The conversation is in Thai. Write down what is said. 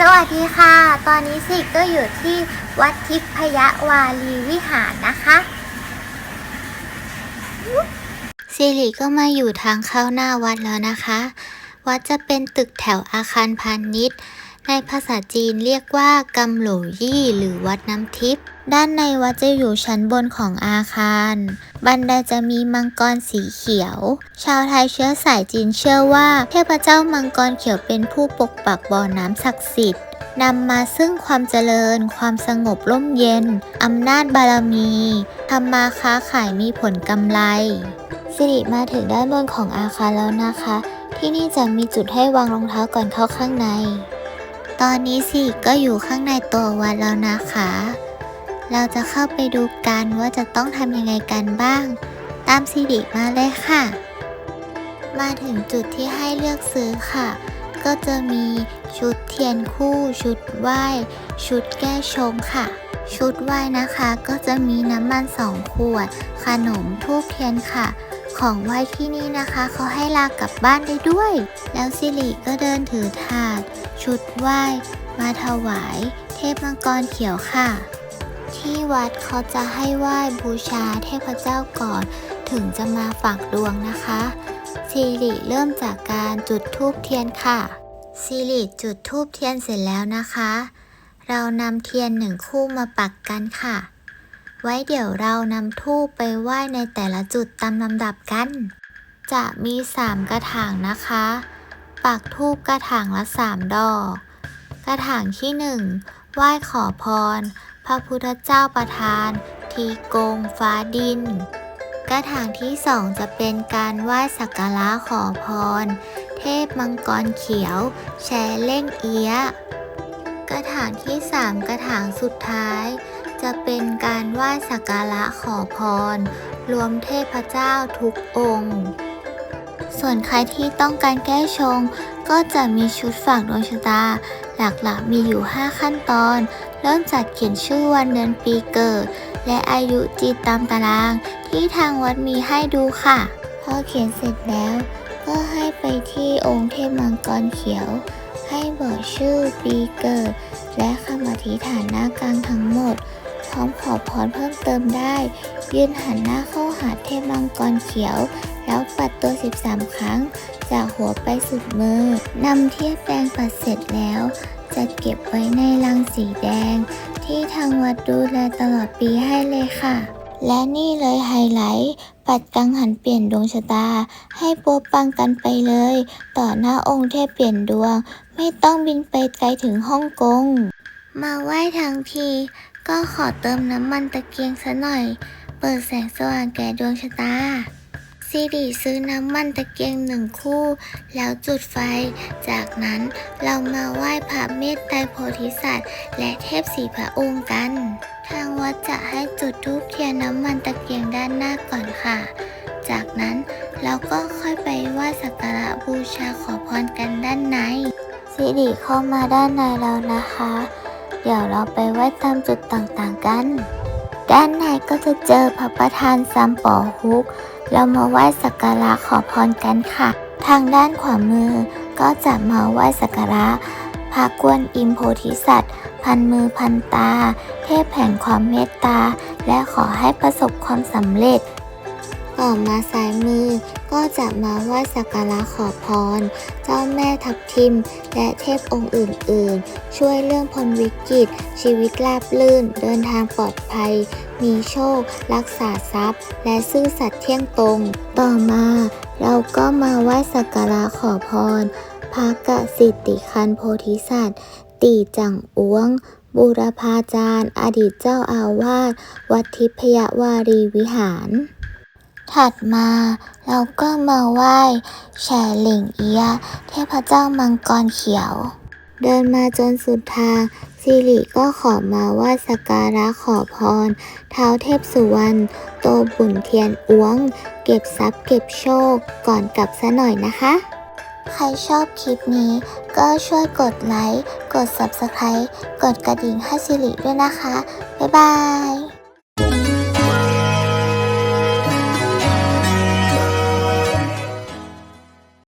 สวัสดีค่ะ ตอนนี้สิก็อยู่ที่วัดทิพยวารีวิหารนะคะสิริก็มาอยู่ทางเข้าหน้าวัดแล้วนะคะ วัดจะเป็นตึกแถวอาคารพาณิชย์ ในภาษาจีนเรียกว่ากำโหลยี่ หรือวัดน้ำทิพย์ด้านในวัดจะอยู่ชั้นบนของอาคาร บันไดจะมีมังกรสีเขียว ชาวไทยเชื้อสายจีนเชื่อว่า เทพเจ้ามังกรเขียวเป็นผู้ปกปักบ่อน้ำศักดิ์สิทธิ์นำมาซึ่งความเจริญ ความสงบร่มเย็น อำนาจบารมีทำมาค้าขายมีผลกำไร สิริมาถึงด้านบนของอาคารแล้วนะคะ ที่นี่จะมีจุดให้วางรองเท้าก่อนเข้าข้างใน ตอนนี้สิก็อยู่ข้างในตัววัดแล้วนะคะ เราจะเข้าไปดูกันว่าจะต้องทำยังไงกันบ้าง ตามสิริมาเลยค่ะ มาถึงจุดที่ให้เลือกซื้อค่ะ ก็จะมีชุดเทียนคู่ ชุดไหว้ ชุดแก้ชงค่ะชุดไหว้นะคะก็จะมีน้ำมันสองขวด ขนมทูบเทียนค่ะ ของไหว้ที่นี่นะคะเขาให้ลากลับบ้านได้ด้วย แล้วสิริก็เดินถือถาด ชุดไหว้ มาถวาย เทพมังกรเขียวค่ะ ที่วัดเขาจะให้ไหว้บูชาเทพเจ้าก่อน ถึงจะมาฝากดวงนะคะสิริเริ่มจากการจุดธูปเทียนค่ะสิริจุดธูปเทียนเสร็จแล้วนะคะ เรานำเทียนหนึ่งคู่มาปักกันค่ะ ไว้เดี๋ยวเรานำธูปไปไหว้ในแต่ละจุดตามลำดับกัน จะมี 3 กระถางนะคะ ปักธูปกระถางละ 3 ดอก กระถางที่ 1 ไหว้ขอพร พระพุทธเจ้าประทาน ทีโกงฟ้าดิน กระถางที่สองจะเป็นการไหว้สักการะขอพร เทพมังกรเขียว แชเล่งเอียะกระถางที่สามกระถางสุดท้าย จะเป็นการไหว้สักการะขอพร รวมเทพเจ้าทุกองค์ ส่วนใครที่ต้องการแก้ชง ก็จะมีชุดฝากดวงชะตา หลักๆมีอยู่ 5 ขั้นตอน เริ่มจากเขียนชื่อวันเดือนปีเกิด และอายุจีตามตาราง ที่ทางวัดมีให้ดูค่ะ พอเขียนเสร็จแล้ว ก็ให้ไปที่องค์เทพมังกรเขียวให้บอกชื่อปีเกิด และคำอธิษฐานหน้ากลางทั้งหมด ร้อมขอพรเพิ่มเติมได้ ยืนหันหน้าเข้าหาเทพมังกรเขียว แล้วปัดตัว 13 ครั้ง จากหัวไปสุดมือนำเทียบแดงปัดเสร็จแล้ว จะเก็บไว้ในลังสีแดง ที่ทางวัดดูแลตลอดปีให้เลยค่ะ และนี่เลยไฮไลท์ปัดกังหันเปลี่ยนดวงชะตา ให้ปัวปังกันไปเลย ต่อหน้าองค์เทพเปลี่ยนดวง ไม่ต้องบินไปไกลถึงฮ่องกงมาไหว้ทั้งที ก็ขอเติมน้ำมันตะเกียงซะหน่อย เปิดแสงสว่างแก่ดวงชะตาสิริซื้อน้ำมันตะเกียงหนึ่งคู่ แล้วจุดไฟ จากนั้นเรามาไหว้พระเมตไตรโพธิสัตว์ และเทพสีพระองค์กัน ทางวัดจะให้จุดธูปเทียนน้ำมันตะเกียงด้านหน้าก่อนค่ะ จากนั้นเราก็ค่อยไปไหว้สักการะบูชาขอพรกันด้านในสิริเข้ามาด้านในแล้วนะคะ เดี๋ยวเราไปไหว้ตามจุดต่างๆกัน ด้านในก็จะเจอพระประธานซัมปอฮุก เรามาไหว้สักการะขอพรกันค่ะ ทางด้านขวามือก็จะมาไหว้สักการะพระกวนอิมโพธิสัตว์ พันมือพันตา เทพแห่งความเมตตา และขอให้ประสบความสำเร็จ ต่อมาซ้ายมือก็จะมาไหว้สักการะขอพร เจ้าแม่ทับทิม และเทพองค์อื่น ๆ ช่วยเรื่องพ้นวิกฤต ชีวิตราบลื่น เดินทางปลอดภัย มีโชค รักษาทรัพย์ และซื่อสัตย์เที่ยงตรง ต่อมา เราก็มาไหว้สักการะขอพรพระกสิทธิคันโพธิสัตว์ ตีจังอ้วงบูรพาจารย์ อดีตเจ้าอาวาสวัดทิพยวารีวิหาร ถัดมาเราก็มาไหว้แฉหลิงเอีย เทพเจ้ามังกรเขียว เดินมาจนสุดทางสิริก็ขอมาไหว้สักการะขอพร เท้าเทพสุวรรณโตบุญเทียนอ้วง เก็บทรัพย์เก็บโชคก่อนกลับซะหน่อยนะคะ ใครชอบคลิปนี้ก็ช่วยกดไลค์ กด Subscribe กดกระดิ่งให้สิริด้วยนะคะ บ๊ายบาย